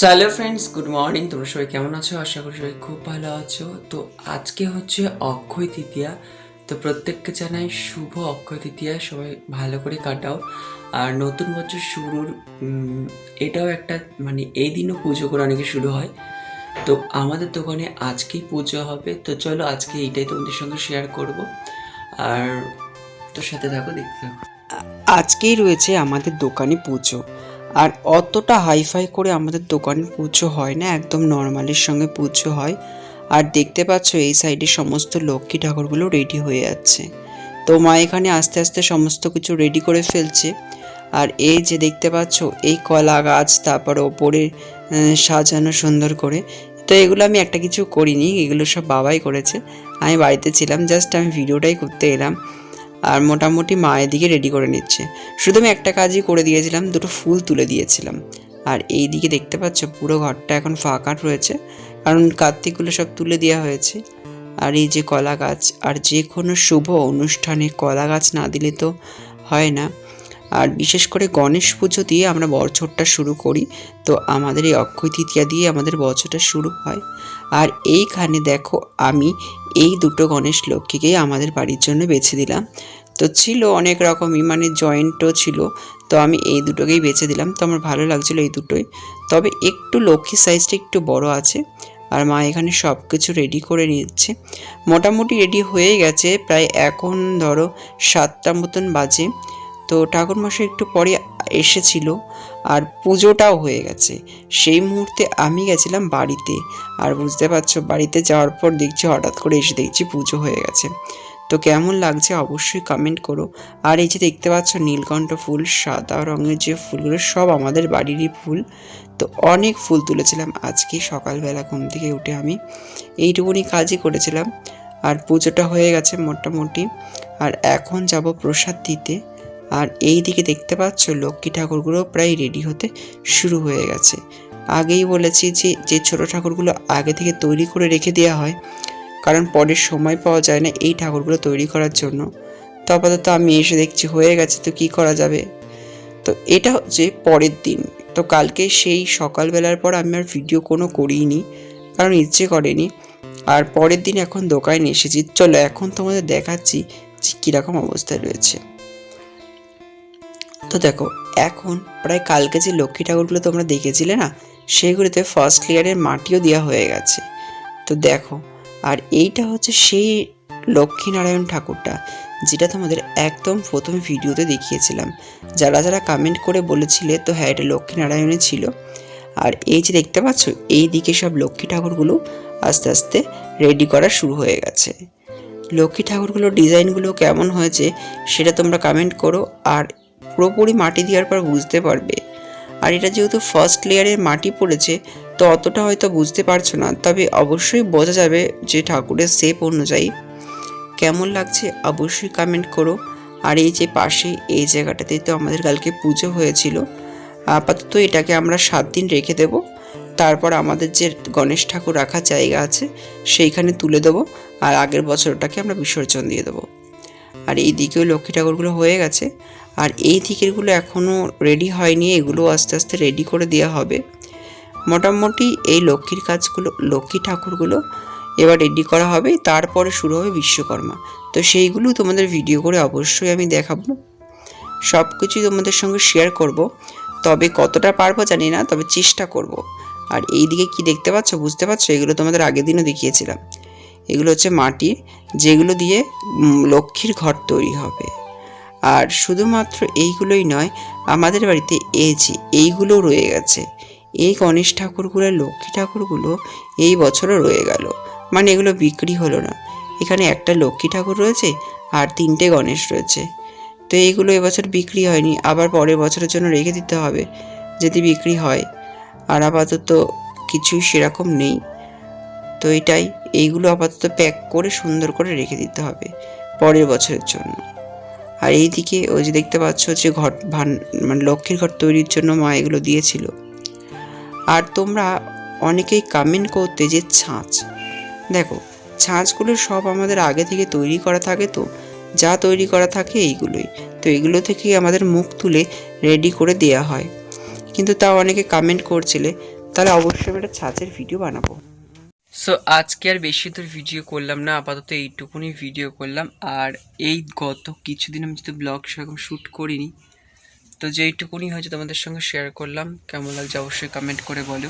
Hello friends good morning তোমরা সবাই কেমন আছো? আশা করি সবাই খুব ভালো আছো। তো আজকে হচ্ছে অক্ষয় তৃতীয়া। তো প্রত্যেককে জানাই শুভ অক্ষয় তৃতীয়া। সবাই ভালো করে কাটাও। আর নতুন বছর শুরুর এটাও একটা মানে এই দিনও পুজো করে অনেকে শুরু হয়। তো আমাদের দোকানে আজকেই পুজো হবে। তো চলো আজকে এইটাই তোমাদের সঙ্গে শেয়ার করব। আর তোর সাথে থাকো, দেখতে থাকো। আজকেই রয়েছে আমাদের দোকানে পুজো। আর অতটা হাইফাই করে আমাদের দোকানে পুজো হয় না, একদম নর্মালের সঙ্গে পুজো হয়। আর দেখতে পাচ্ছ এই সাইডে সমস্ত লক্ষ্মী ঠাকুরগুলো রেডি হয়ে যাচ্ছে। তো মা এখানে আস্তে আস্তে সমস্ত কিছু রেডি করে ফেলছে। আর এই যে দেখতে পাচ্ছ এই কলা গাছ, তারপর ওপরে সাজানো সুন্দর করে। তো এগুলো আমি একটা কিছু করিনি, এগুলো সব বাবাই করেছে। আমি বাড়িতে ছিলাম, জাস্ট আমি ভিডিওটাই করতে এলাম। আর মোটামুটি মায়ের দিকে রেডি করে নিচ্ছে। শুধু আমি একটা কাজই করে দিয়েছিলাম, দুটো ফুল তুলে দিয়েছিলাম। আর এই দিকে দেখতে পাচ্ছ পুরো ঘরটা এখন ফাঁকা রয়েছে, কারণ কার্তিকগুলো সব তুলে দেওয়া হয়েছে। আর এই যে কলা গাছ, আর যে কোনো শুভ অনুষ্ঠানে কলা গাছ না দিলে তো হয় না। আর বিশেষ করে গণেশ পুজো দিয়ে আমরা বছরটা শুরু করি, তো আমাদের এই অক্ষয় তৃতীয়া দিয়ে আমাদের বছরটা শুরু হয়। আর এইখানে দেখো আমি এই দুটো গণেশ লক্ষ্মীকেই আমাদের বাড়ির জন্য বেছে দিলাম। তো ছিল অনেক রকমই মানে জয়েন্টও ছিল। তো আমি এই দুটোকেই বেছে দিলাম। তো আমার ভালো লাগছিল এই দুটোই। তবে একটু লক্ষ্মীর সাইজটা একটু বড় আছে আর মা এখানে সব কিছু রেডি করে নিচ্ছে। মোটামুটি রেডি হয়ে গেছে। প্রায় এখন ধরো সাতটা মতন বাজে। তো ঠাকুরমশাই একটু পরে এসেছিল আর পুজোটাও হয়ে গেছে। সেই মুহূর্তে আমি গেছিলাম বাড়িতে আর বুঝতে পারছ, বাড়িতে যাওয়ার পর দেখছি, হঠাৎ করে এসে দেখছি পুজো হয়ে গেছে। তো কেমন লাগছে অবশ্যই কমেন্ট করো। আর এই যে দেখতে পাচ্ছ, নীলকণ্ঠ ফুল, সাদা রঙের যে ফুলগুলো সব আমাদের বাড়িরই ফুল। তো অনেক ফুল তুলেছিলাম। আজকে সকালবেলা ঘুম থেকে উঠে আমি এইটুকুনি কাজই করেছিলাম। আর পুজোটা হয়ে গেছে মোটামুটি। আর এখন যাব প্রসাদ দিতে। আর এই দিকে দেখতে পাচ্ছ লক্ষ্মী ঠাকুরগুলো প্রায় রেডি হতে শুরু হয়ে গেছে। আগেই বলেছি যে যে ছোট ঠাকুরগুলো আগে থেকে তৈরি করে রেখে দেওয়া হয়, কারণ পরের সময় পাওয়া যায় না এই ঠাকুরগুলো তৈরি করার জন্য। তো আপাতত আমি এসে দেখছি, হয়ে গেছে তো কি করা যাবে? তো এটা হচ্ছে পরের দিন। তো কালকে সেই সকালবেলার পর আমি আর ভিডিও কোনো করিনি, কারণ ইচ্ছে করেনি। আর পরের দিন এখন দোকানে এসেছি। চলো এখন তোমাদের দেখাচ্ছি যে কীরকম অবস্থায় রয়েছে। তো দেখো, এখন প্রায় কালকে যে লক্ষ্মী ঠাকুরগুলো তোমরা দেখেছিলে না সেইগুলোতে ফার্স্ট লেয়ারের মাটিও দেওয়া হয়ে গেছে। তো দেখো, আর এইটা হচ্ছে সেই লক্ষ্মীনারায়ণ ঠাকুরটা, যেটা তোমাদের একদম প্রথম ভিডিওতে দেখিয়েছিলাম। যারা যারা কমেন্ট করে বলেছিলে, তো হ্যাঁ এটা লক্ষ্মীনারায়ণে ছিল। আর এই যে দেখতে পাচ্ছ, এই দিকে সব লক্ষ্মী ঠাকুরগুলো আস্তে আস্তে রেডি করা শুরু হয়ে গেছে। লক্ষ্মী ঠাকুরগুলোর ডিজাইনগুলো কেমন হয়েছে, সেটা তোমরা কমেন্ট করো। আর পুরোপুরি মাটি দেওয়ার পর বুঝতে পারবে। আর এটা যেহেতু ফার্স্ট লেয়ারের মাটি পড়েছে, তো অতটা হয়তো বুঝতে পারছ না। তবে অবশ্যই বোঝা যাবে যে ঠাকুরের শেপ অনুযায়ী। কেমন লাগছে অবশ্যই কমেন্ট করো। আর এই যে পাশে এই জায়গাটাতে তো আমাদের কালকে পুজো হয়েছিল, আপাতত এটাকে আমরা সাত দিন রেখে দেব। তারপর আমাদের যে গণেশ ঠাকুর রাখার জায়গা আছে, সেইখানে তুলে দেবো। আর আগের বছরটাকে আমরা বিসর্জন দিয়ে দেবো। আর এই দিকেও লক্ষ্মী ঠাকুরগুলো হয়ে গেছে। আর এই দিকেরগুলো এখনও রেডি হয়নি, এগুলো আস্তে আস্তে রেডি করে দেওয়া হবে। মোটামুটি এই লক্ষ্মীর কাজগুলো, লক্ষ্মী ঠাকুরগুলো এবার রেডি করা হবে, তারপরে শুরু হবে বিশ্বকর্মা। তো সেইগুলো তোমাদের ভিডিও করে অবশ্যই আমি দেখাবো। সব কিছুই তোমাদের সঙ্গে শেয়ার করব। তবে কতটা পারব জানি না, তবে চেষ্টা করব। আর এই দিকে কি দেখতে পাচ্ছ, বুঝতে পারছ? এগুলো তোমাদের আগের দিনও দেখিয়েছিলাম। এগুলো হচ্ছে মাটি, যেগুলো দিয়ে লক্ষ্মীর ঘর তৈরি হবে। আর শুধুমাত্র এইগুলোই নয়, আমাদের বাড়িতে এই যে এইগুলো রয়ে গেছে। এই গণেশ ঠাকুরগুলো, লক্ষ্মী ঠাকুরগুলো এই বছরও রয়ে গেল। মানে এগুলো বিক্রি হলো না। এখানে একটা লক্ষ্মী ঠাকুর রয়েছে আর তিনটে গণেশ রয়েছে। তো এইগুলো এবছর বিক্রি হয়নি। আবার পরের বছরের জন্য রেখে দিতে হবে যদি বিক্রি হয়। আর আপাতত কিছুই সেরকম নেই। তো এটাই। এইগুলো আপাতত প্যাক করে সুন্দর করে রেখে দিতে হবে পরের বছরের জন্য। আর এইদিকে ওই যে দেখতে পাচ্ছ যে ঘর, ভান মানে লক্ষ্মীর ঘর তৈরির জন্য মা এগুলো দিয়েছিল। আর তোমরা অনেকেই কামেন্ট করতে যে ছাঁচ। দেখো, ছাঁচগুলো সব আমাদের আগে থেকে তৈরি করা থাকে তো, যা তৈরি করা থাকে এইগুলোই। তো এগুলো থেকেই আমাদের মুখ তুলে রেডি করে দেয়া হয়। কিন্তু তা অনেকে কামেন্ট করছিলে, তাহলে অবশ্যই একটা ছাঁচের ভিডিও বানাবো। সো আজকে আর বেশি দূর ভিডিও করলাম না, আপাতত এইটুকুনি ভিডিও করলাম। আর এই গত কিছুদিন আমি যেহেতু ব্লগ সেরকম শ্যুট করিনি, তো যেইটুকুনি হয়তো তোমাদের সঙ্গে শেয়ার করলাম। কেমন লাগছে অবশ্যই কমেন্ট করে বলো।